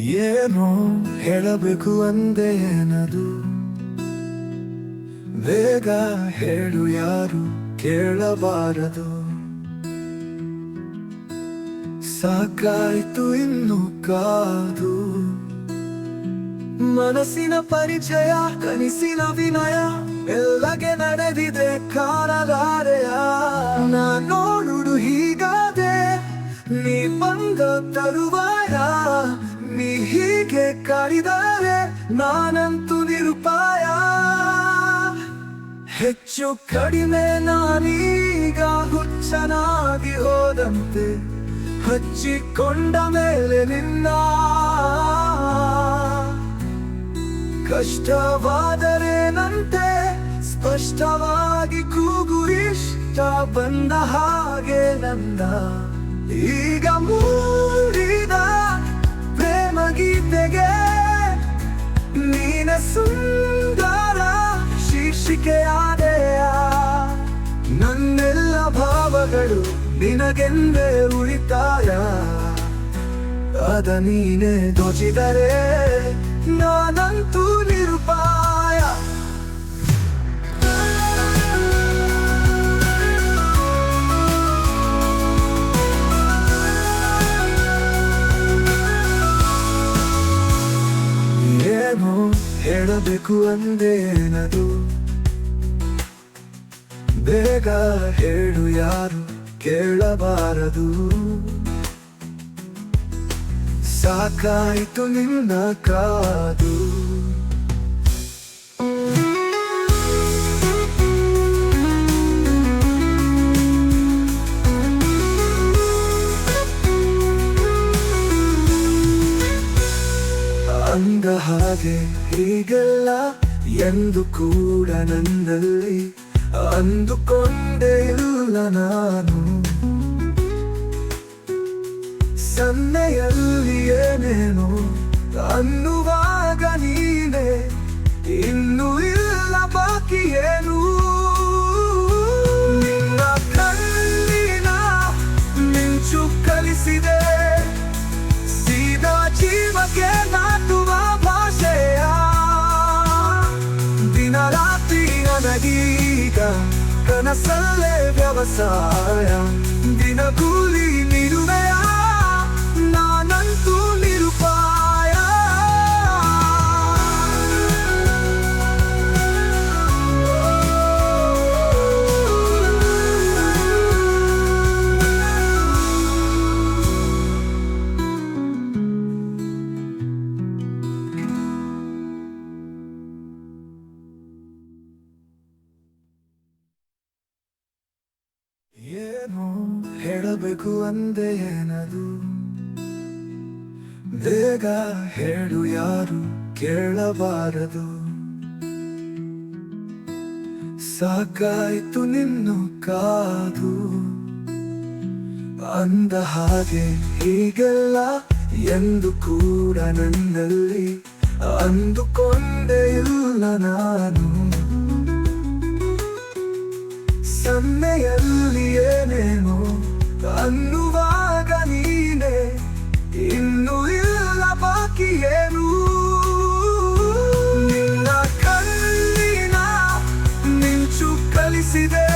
ಏನೋ ಹೇಳಬೇಕು ಅಂದೆ ಏನದು? ಬೇಗ ಹೇಳು ಯಾರು ಕೇಳಬಾರದು. ಸಾಕಾಯ್ತು ಇನ್ನು ಕಾದು. ಮನಸ್ಸಿನ ಪರಿಚಯ, ಕನಸಿನ ವಿನಯ, ಎಲ್ಲಗೆ ನಡೆದಿದೆ ಕಾಣಲಾರೆಯ ನಾ ನೋಡುಡು ಹೀಗಾದೆ, ನೀ ಬಂದ ತರುವಾಯ ಹೀಗೆ ಕಾಡಿದರೆ ನಾನಂತೂ ನಿರುಪಾಯ. ಹೆಚ್ಚು ಕಡಿಮೆ ನಾನೀಗ ಹುಚ್ಚನಾಗಿ ಹೋದಂತೆ, ಹಚ್ಚಿಕೊಂಡ ಮೇಲೆ ನಿನ್ನ. ಕಷ್ಟವಾದರೇನಂತೆ ಸ್ಪಷ್ಟವಾಗಿ ಕೂಗು ಇಷ್ಟ ಬಂದ ಹಾಗೆ ನಂದ. ಈಗ ಮೂಡಿದ ಗೀತೆಗೆ ನೀನ ಸುಂದರ ಶೀರ್ಷಿಕೆಯಾದೆಯ? ನನ್ನೆಲ್ಲ ಭಾವಗಳು ನಿನಗೆಂದೇ ಉಳಿತಾಯ. ಅದ ನೀನೆ ದೋಚಿದರೆ ಏನೋ ಹೇಳಬೇಕು ಅಂದೇನದು? ಬೇಗ ಹೇಳು ಯಾರು ಕೇಳಬಾರದು? ಸಾಕಾಯಿತು ನಿನ್ನ ಕಾದು. ಹಾಗೆ ಹೀಗೆಲ್ಲ ಎಂದು ಕೂಡ ನನ್ನಲ್ಲಿ ಅಂದುಕೊಂಡೇ ಇಲ್ಲ ನಾನು. ಸನ್ನೆಯಲ್ಲಿ ಏನೇನೋ ಅನ್ನುವಾಗ ಕನಸಲ್ಲೇ ವ್ಯವಸಾಯ ದಿನ ಕೂಲಿ ಹೇಳಬೇಕು ಅಂದೆ ಏನದು? ಬೇಗ ಹೇಳು ಯಾರು ಕೇಳಬಾರದು. ಸಾಕಾಯ್ತು ನಿನ್ನು ಕಾದು. ಅಂದ ಹಾಗೆ ಹೀಗೆಲ್ಲ ಎಂದು ಕೂಡ ನನ್ನಲ್ಲಿ ಅಂದುಕೊಂಡೆ ಇಲ್ಲ ನಾನು. see that